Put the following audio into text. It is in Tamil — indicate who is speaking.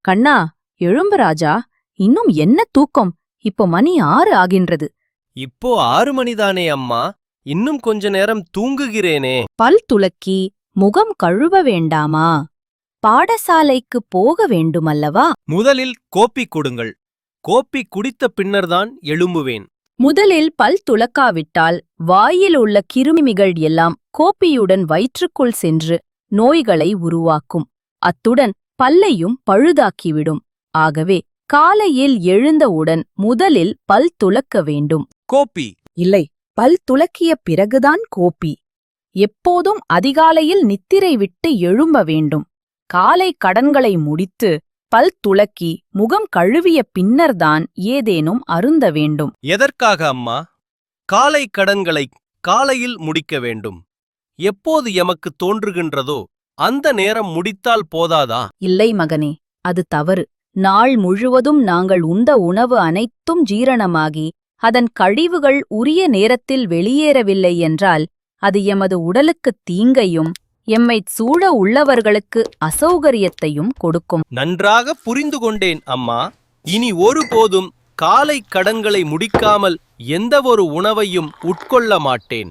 Speaker 1: கண்ணா எழும்பு ராஜா இன்னும் என்ன தூக்கம்? இப்போ மணி ஆறு ஆகின்றது.
Speaker 2: இப்போ ஆறு மணிதானே அம்மா. இன்னும் கொஞ்ச நேரம் தூங்குகிறேனே.
Speaker 1: பல் துலக்கி முகம் கழுவ வேண்டாமா? பாடசாலைக்கு போக வேண்டுமல்லவா?
Speaker 2: முதலில் கோப்பி கொடுங்கள். கோப்பி குடித்த பின்னர்தான் எழும்புவேன்.
Speaker 1: முதலில் பல் துளக்காவிட்டால் வாயில் உள்ள கிருமிமிகள் எல்லாம் கோப்பியுடன் வயிற்றுக்குள் சென்று நோய்களை உருவாக்கும். அத்துடன் பல்லையும் பழுதாக்கிவிடும். ஆகவே காலையில் எழுந்தவுடன் முதலில் பல் துலக்க வேண்டும்.
Speaker 2: கோப்பி.
Speaker 1: இல்லை பல் துலக்கிய பிறகுதான் கோப்பி. எப்போதும் அதிகாலையில் நித்திரை விட்டு எழும்ப வேண்டும். காலை கடன்களை முடித்து பல் துலக்கி முகம் கழுவிய பின்னர்தான் ஏதேனும் அருந்த வேண்டும்.
Speaker 2: எதற்காக அம்மா? காலை கடன்களை காலையில் முடிக்க வேண்டும். எப்போது எமக்கு தோன்றுகின்றதோ அந்த நேரம் முடித்தால் போதாதா?
Speaker 1: இல்லை மகனே அது தவறு. நாள் முழுவதும் நாங்கள் உண்ட உணவு அனைத்தும் ஜீரணமாகி அதன் கழிவுகள் உரிய நேரத்தில் வெளியேறவில்லை என்றால் அது எமது உடலுக்குத் தீங்கையும் எம்மைச் சூழ உள்ளவர்களுக்கு அசௌகரியத்தையும் கொடுக்கும்.
Speaker 2: நன்றாக புரிந்து கொண்டேன் அம்மா. இனி ஒருபோதும் காலை கடன்களை முடிக்காமல் எந்தவொரு உணவையும் உட்கொள்ள மாட்டேன்.